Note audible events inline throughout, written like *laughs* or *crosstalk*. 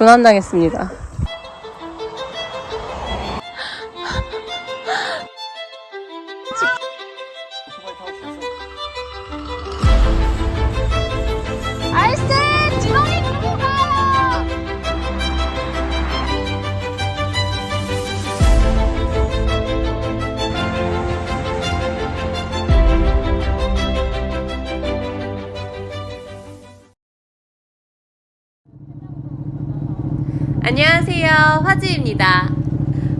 조난당했습니다. 알스 지 안녕하세요. 화지입니다.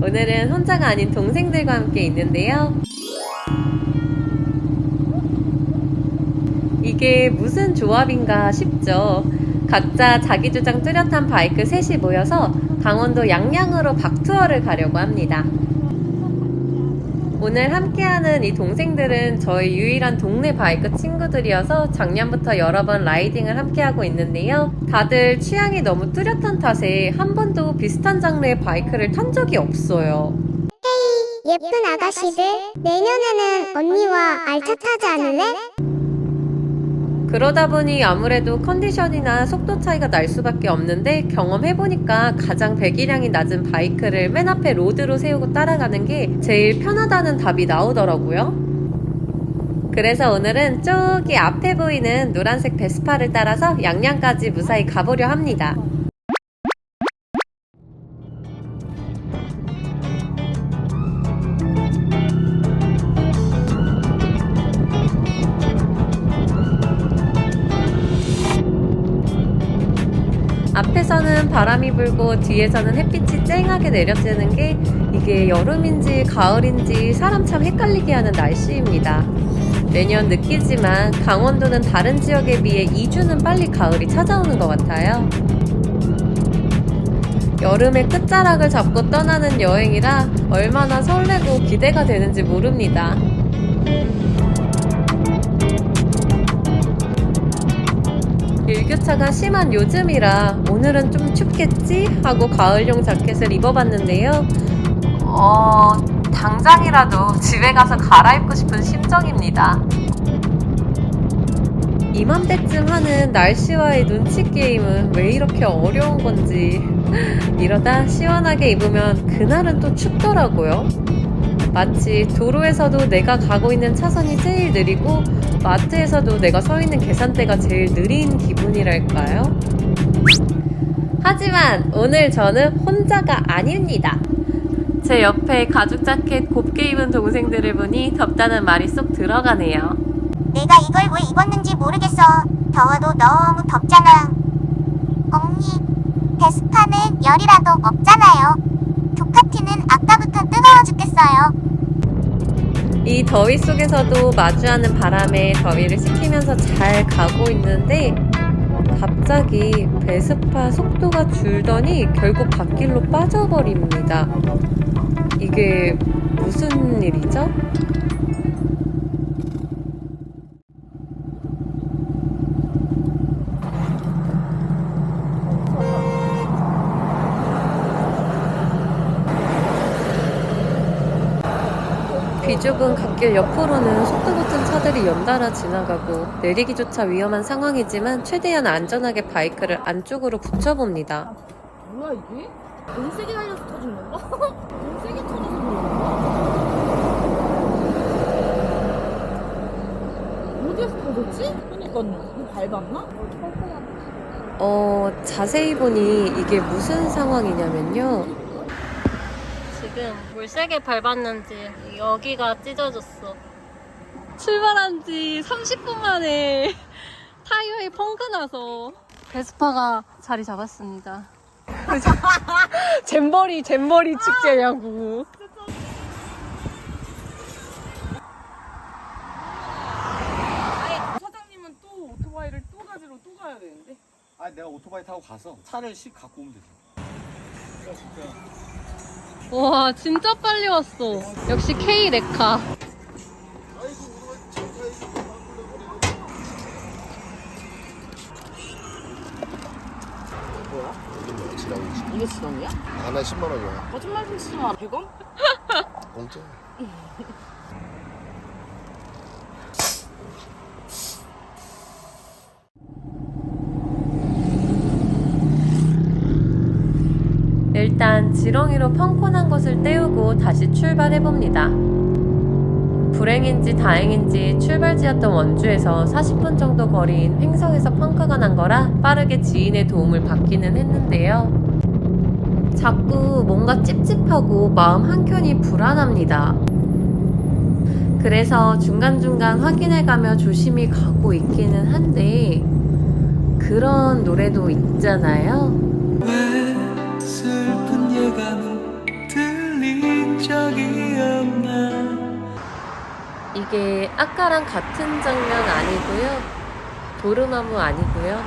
오늘은 혼자가 아닌 동생들과 함께 있는데요. 이게 무슨 조합인가 싶죠. 각자 자기 주장 뚜렷한 바이크 셋이 모여서 강원도 양양으로 박투어를 가려고 합니다. 오늘 함께하는 이 동생들은 저희 유일한 동네 바이크 친구들이어서 작년부터 여러 번 라이딩을 함께하고 있는데요. 다들 취향이 너무 뚜렷한 탓에 한 번도 비슷한 장르의 바이크를 탄 적이 없어요. 예쁜 아가씨들 내년에는 언니와 알차 타지 않을래? 그러다 보니 아무래도 컨디션이나 속도 차이가 날 수밖에 없는데 경험해보니까 가장 배기량이 낮은 바이크를 맨 앞에 로드로 세우고 따라가는 게 제일 편하다는 답이 나오더라고요. 그래서 오늘은 저기 앞에 보이는 노란색 베스파를 따라서 양양까지 무사히 가보려 합니다. 앞에서는 바람이 불고 뒤에서는 햇빛이 쨍하게 내려쬐는 게 이게 여름인지 가을인지 사람 참 헷갈리게 하는 날씨입니다. 매년 느끼지만 강원도는 다른 지역에 비해 2주는 빨리 가을이 찾아오는 것 같아요. 여름의 끝자락을 잡고 떠나는 여행이라 얼마나 설레고 기대가 되는지 모릅니다. 일교차가 심한 요즘이라 오늘은 좀 춥겠지 하고 가을용 자켓을 입어봤는데요. 어, 당장이라도 집에 가서 갈아입고 싶은 심정입니다. 이맘때쯤 하는 날씨와의 눈치 게임은 왜 이렇게 어려운 건지 *laughs* 이러다 시원하게 입으면 그날은 또 춥더라고요. 마치 도로에서도 내가 가고 있는 차선이 제일 느리고 마트에서도 내가 서 있는 계산대가 제일 느린 기분이랄까요? 하지만 오늘 저는 혼자가 아닙니다. 제 옆에 가죽 자켓 곱게 입은 동생들을 보니 덥다는 말이 쏙 들어가네요. 내가 이걸 왜 입었는지 모르겠어. 더워도 너무 덥잖아. 언니, 베스파는 열이라도 없잖아요. 두카티는 아까부터 뜨거워 죽겠어요. 이 더위 속에서도 마주하는 바람에 더위를 식히면서 잘 가고 있는데 갑자기 베스파 속도가 줄더니 결국 갓길로 빠져버립니다. 이게 무슨 일이죠? 비좁은 갓길 옆으로는 속도 붙은 차들이 연달아 지나가고 내리기조차 위험한 상황이지만 최대한 안전하게 바이크를 안쪽으로 붙여봅니다. 뭐야 이게? 너무 세게 달려서 터진 건가? *laughs* 너무 세게 터져서 그런 건가? 어디에서 터졌지? 그니까요 이거 밟았나? 어, 자세히 보니 이게 무슨 상황이냐면요. 지금 물 세게 밟았는지 여기가 찢어졌어. 출발한 지 30분 만에 *laughs* 타이어에 펑크 나서 베스파가 자리 잡았습니다. *laughs* 잼버리, 잼버리 축제냐고. 사장님은 또 오토바이를 또 가지러 또 가야 되는데 아 내가 오토바이 타고 가서 차를 씩 갖고 오면 되지. 와, 진짜 빨리 왔어. 역시 K 레카. 이게 지렁이야? 하나 10만 원이야. 거짓말 좀 치지 마 100원? 공짜. *laughs* 일단 지렁이로 펑폰한 곳을 때우고 다시 출발해봅니다. 불행인지 다행인지 출발지였던 원주에서 40분 정도 거리인 횡성에서 펑크가 난 거라 빠르게 지인의 도움을 받기는 했는데요. 자꾸 뭔가 찝찝하고 마음 한켠이 불안합니다. 그래서 중간중간 확인해가며 조심히 가고 있기는 한데 그런 노래도 있잖아요. 들린 적이 없나 이게 아까랑 같은 장면 아니고요. 도르마무 아니고요.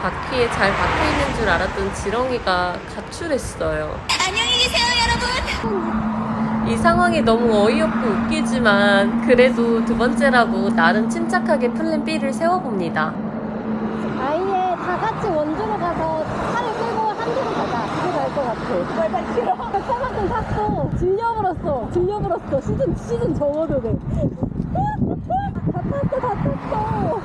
바퀴에 잘 박혀 있는 줄 알았던 지렁이가 가출했어요. 안녕히 계세요, 여러분. 이 상황이 너무 어이없고 웃기지만 그래도 두 번째라고 나름 침착하게 플랜 B를 세워봅니다. 아예 다 같이 원주로 가서 것 같아. 빨리 싫어. 차만큼 탔어. 질려버렸어. 질려버렸어. 시즌, 시즌 접어드네. 다 탔어, 다 탔어.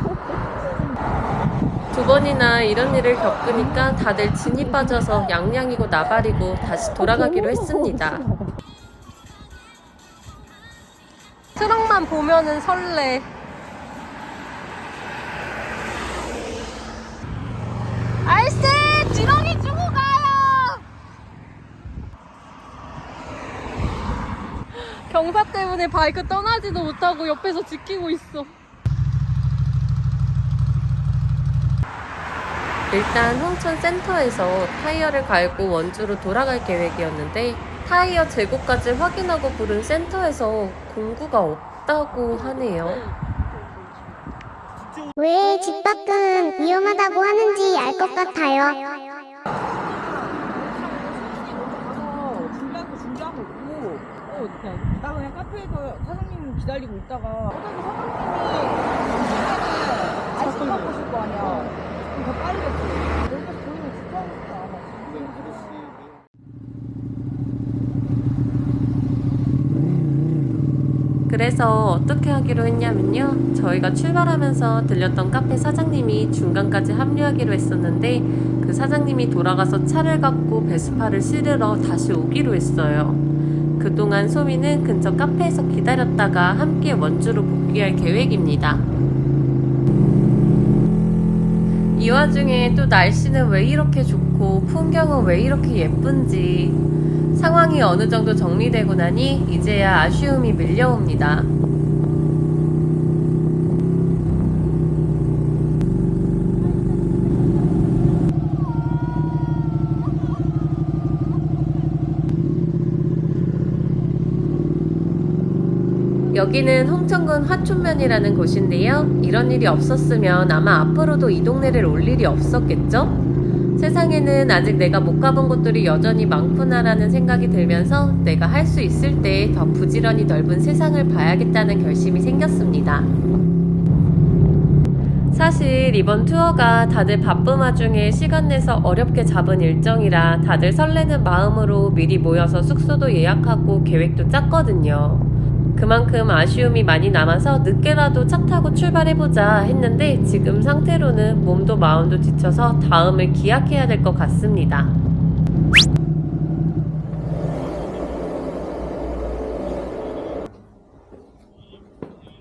두 번이나 이런 일을 겪으니까 다들 진이 빠져서 양양이고 나발이고 다시 돌아가기로 했습니다. *laughs* 트럭만 보면은 설레. 알씨! 지렁이 주고 가요! 경사 때문에 바이크 떠나지도 못하고 옆에서 지키고 있어. 일단 홍천 센터에서 타이어를 갈고 원주로 돌아갈 계획이었는데 타이어 재고까지 확인하고 부른 센터에서 공구가 없다고 하네요. 왜 집 밖은 위험하다고 하는지 알 것 같아요. 가서 준비하고 준비하고 있고 어 그냥 나 그냥 카페에서 사장님 기다리고 있다가 어차피 사장님이 아이스 갖고 오실 거 아니야. 그럼 더 빠르겠지 여기서 보이면 진짜 하겠다. 그래서 어떻게 하기로 했냐면요. 저희가 출발하면서 들렸던 카페 사장님이 중간까지 합류하기로 했었는데 그 사장님이 돌아가서 차를 갖고 베스파를 실으러 다시 오기로 했어요. 그동안 소미는 근처 카페에서 기다렸다가 함께 원주로 복귀할 계획입니다. 이 와중에 또 날씨는 왜 이렇게 좋고 풍경은 왜 이렇게 예쁜지 상황이 어느 정도 정리되고 나니 이제야 아쉬움이 밀려옵니다. 여기는 홍천군 화촌면이라는 곳인데요. 이런 일이 없었으면 아마 앞으로도 이 동네를 올 일이 없었겠죠? 세상에는 아직 내가 못 가본 곳들이 여전히 많구나라는 생각이 들면서 내가 할 수 있을 때 더 부지런히 넓은 세상을 봐야겠다는 결심이 생겼습니다. 사실 이번 투어가 다들 바쁜 와중에 시간 내서 어렵게 잡은 일정이라 다들 설레는 마음으로 미리 모여서 숙소도 예약하고 계획도 짰거든요. 그만큼 아쉬움이 많이 남아서 늦게라도 차 타고 출발해보자 했는데 지금 상태로는 몸도 마음도 지쳐서 다음을 기약해야 될 것 같습니다.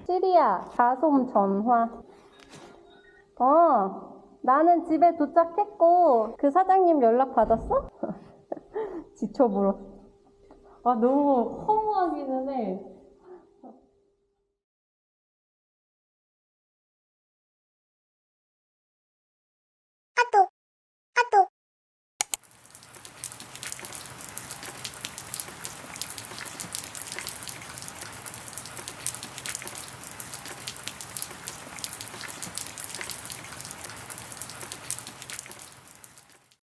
시리야, 가솜 전화. 어, 나는 집에 도착했고, 그 사장님 연락 받았어? *laughs* 지쳐불어. 아, 너무 허무하기는 해.